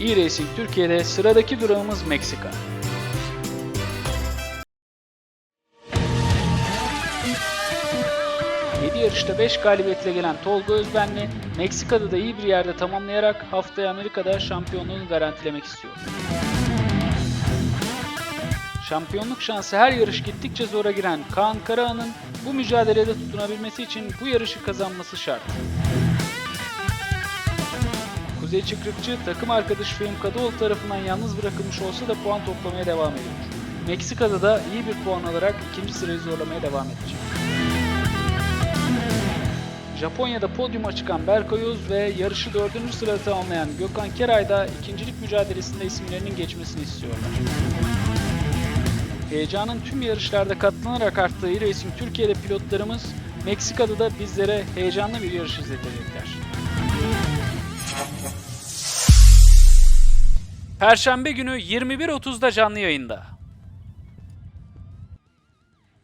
e-Racing Türkiye'de sıradaki durağımız Meksika. Yarışta 5 galibiyetle gelen Tolga Özbenli, Meksika'da da iyi bir yerde tamamlayarak haftaya Amerika'da şampiyonluğunu garantilemek istiyor. Şampiyonluk şansı her yarış gittikçe zora giren Kaan Karahan'ın bu mücadelede tutunabilmesi için bu yarışı kazanması şart. Kuzey Çıkrıkçı takım arkadaşı Fehim Kadıoğlu tarafından yalnız bırakılmış olsa da puan toplamaya devam ediyor. Meksika'da da iyi bir puan alarak ikinci sırayı zorlamaya devam edecek. Japonya'da podyuma çıkan Berkay Öz ve yarışı dördüncü sırada tamamlayan Gökhan Keray da ikincilik mücadelesinde isimlerinin geçmesini istiyorlar. Heyecanın tüm yarışlarda katlanarak arttığı e-Racing Türkiye'de pilotlarımız Meksika'da da bizlere heyecanlı bir yarış izletecekler. Perşembe günü 21.30'da canlı yayında.